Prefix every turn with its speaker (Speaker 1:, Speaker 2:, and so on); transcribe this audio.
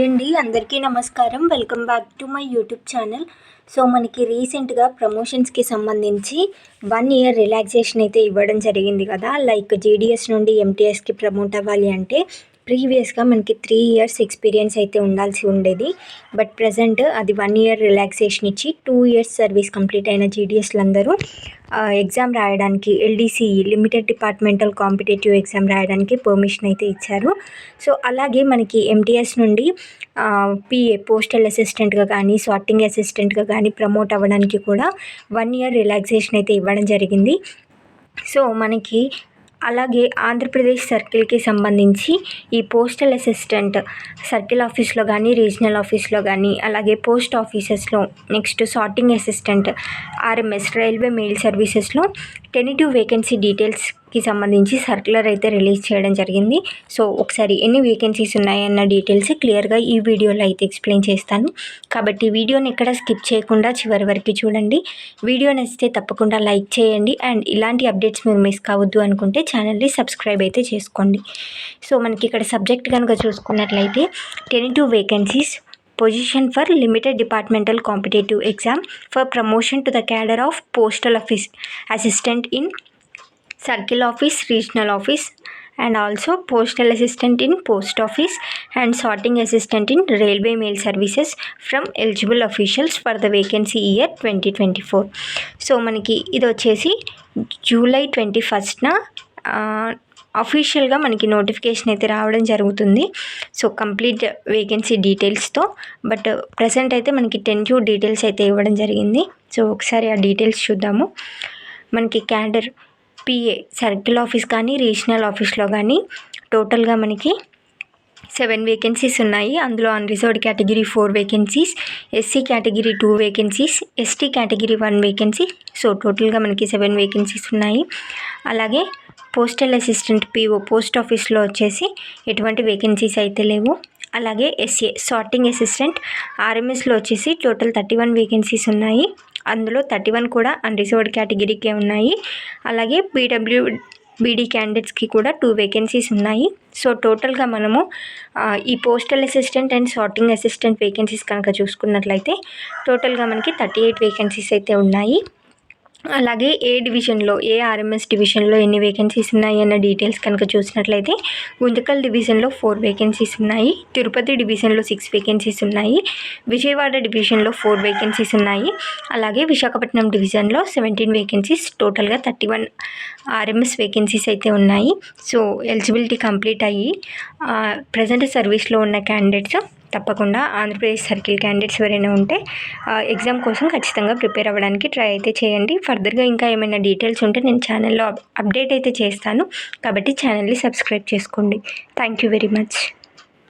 Speaker 1: అండి అందరికీ నమస్కారం. Welcome back to my YouTube channel. So మనకి రీసెంట్గా ప్రమోషన్స్కి సంబంధించి వన్ ఇయర్ రిలాక్సేషన్ అయితే ఇవ్వడం జరిగింది కదా. లైక్ జేడిఎస్ నుండి ఎంటీఎస్కి ప్రమోట్ అవ్వాలి అంటే ప్రీవియస్గా మనకి త్రీ ఇయర్స్ ఎక్స్పీరియన్స్ అయితే ఉండాల్సి ఉండేది. బట్ ప్రజెంట్ అది వన్ ఇయర్ రిలాక్సేషన్ ఇచ్చి టూ ఇయర్స్ సర్వీస్ కంప్లీట్ అయిన జీడిఎస్లు అందరూ ఎగ్జామ్ రాయడానికి LDCE limited departmental competitive exam రాయడానికి పర్మిషన్ అయితే ఇచ్చారు. సో అలాగే మనకి ఎంటీఎస్ నుండి పిఏ పోస్టల్ అసిస్టెంట్గా కానీ సార్టింగ్ అసిస్టెంట్గా కానీ ప్రమోట్ అవ్వడానికి కూడా వన్ ఇయర్ రిలాక్సేషన్ అయితే ఇవ్వడం జరిగింది. సో మనకి అలాగే ఆంధ్రప్రదేశ్ సర్కిల్కి సంబంధించి ఈ పోస్టల్ అసిస్టెంట్ సర్కిల్ ఆఫీస్లో కానీ రీజనల్ ఆఫీస్లో కానీ అలాగే post ఆఫీసెస్లో next sorting assistant RMS railway mail సర్వీసెస్లో టెనిటివ్ వేకెన్సీ డీటెయిల్స్ కి సంబంధించి సర్క్యులర్ అయితే రిలీజ్ చేయడం జరిగింది. సో ఒకసారి ఎన్ని వేకెన్సీస్ ఉన్నాయన్న డీటెయిల్స్ క్లియర్గా ఈ వీడియోలో అయితే ఎక్స్ప్లెయిన్ చేస్తాను. కాబట్టి వీడియోని ఎక్కడ స్కిప్ చేయకుండా చివరి వరకు చూడండి. వీడియో నచ్చితే తప్పకుండా లైక్ చేయండి. అండ్ ఇలాంటి అప్డేట్స్ మీరు మిస్ కావద్దు అనుకుంటే ఛానల్ని సబ్స్క్రైబ్ అయితే చేసుకోండి. సో మనకి ఇక్కడ సబ్జెక్ట్ కనుక చూసుకున్నట్లయితే tentative vacancies position for limited departmental competitive exam for promotion to the cadre of postal office assistant in circle office regional office and also postal assistant in post office and sorting assistant in railway mail services from eligible officials for the vacancy year twenty twenty four so మనకి ఇది వచ్చేసి July twenty ఫస్ట్న అఫీషియల్గా మనకి notification అయితే రావడం జరుగుతుంది. So complete vacancy డీటెయిల్స్తో but present అయితే మనకి టెన్ క్యూ డీటెయిల్స్ అయితే ఇవ్వడం జరిగింది. సో ఒకసారి ఆ డీటెయిల్స్ చూద్దాము. మనకి క్యాడర్ పిఏ సర్కిల్ ఆఫీస్ కానీ రీజనల్ ఆఫీస్లో కానీ టోటల్గా మనకి సెవెన్ వేకెన్సీస్ ఉన్నాయి. అందులో unreserved category four vacancies SC category two vacancies ST category one vacancy so టోటల్గా మనకి సెవెన్ వేకెన్సీస్ ఉన్నాయి. అలాగే పోస్టల్ అసిస్టెంట్ పీఓ పోస్ట్ ఆఫీస్లో వచ్చేసి ఎటువంటి వేకెన్సీస్ అయితే లేవు. అలాగే ఎస్ఏ సార్టింగ్ అసిస్టెంట్ ఆర్ఎంఎస్లో వచ్చేసి టోటల్ థర్టీ వన్ వేకెన్సీస్ ఉన్నాయి. అందులో థర్టీ వన్ కూడా అన్రిజర్వ్డ్ కేటగిరీకే ఉన్నాయి. అలాగే పీడబ్ల్యూ బీడీ క్యాండిడేట్స్కి కూడా టూ వేకెన్సీస్ ఉన్నాయి. సో టోటల్గా మనము ఈ postal assistant and sorting assistant vacancies కనుక చూసుకున్నట్లయితే టోటల్గా మనకి థర్టీ ఎయిట్ వేకెన్సీస్ అయితే ఉన్నాయి. అలాగే ఏ డివిజన్లో ఏ ఆర్ఎంఎస్ డివిజన్లో ఎన్ని వేకెన్సీస్ ఉన్నాయి అన్న డీటెయిల్స్ కనుక చూసినట్లయితే గుంతకల్ డివిజన్లో ఫోర్ వేకెన్సీస్ ఉన్నాయి తిరుపతి డివిజన్లో సిక్స్ వేకెన్సీస్ ఉన్నాయి విజయవాడ డివిజన్లో ఫోర్ వేకెన్సీస్ ఉన్నాయి అలాగే విశాఖపట్నం డివిజన్లో సెవెంటీన్ వేకెన్సీస్ టోటల్గా థర్టీ వన్ ఆర్ఎంఎస్ వేకెన్సీస్ అయితే ఉన్నాయి. సో ఎలిజిబిలిటీ కంప్లీట్ అయ్యి ప్రజెంట్ సర్వీస్లో ఉన్న క్యాండిడేట్స్ తప్పకుండా ఆంధ్రప్రదేశ్ సర్కిల్ క్యాండిడేట్స్ ఎవరైనా ఉంటే ఎగ్జామ్ కోసం ఖచ్చితంగా ప్రిపేర్ అవ్వడానికి ట్రై అయితే చేయండి. ఫర్దర్గా ఇంకా ఏమైనా డీటెయిల్స్ ఉంటే నేను ఛానల్లో అప్డేట్ అయితే చేస్తాను. కాబట్టి ఛానల్ని సబ్స్క్రైబ్ చేసుకోండి. Thank you very much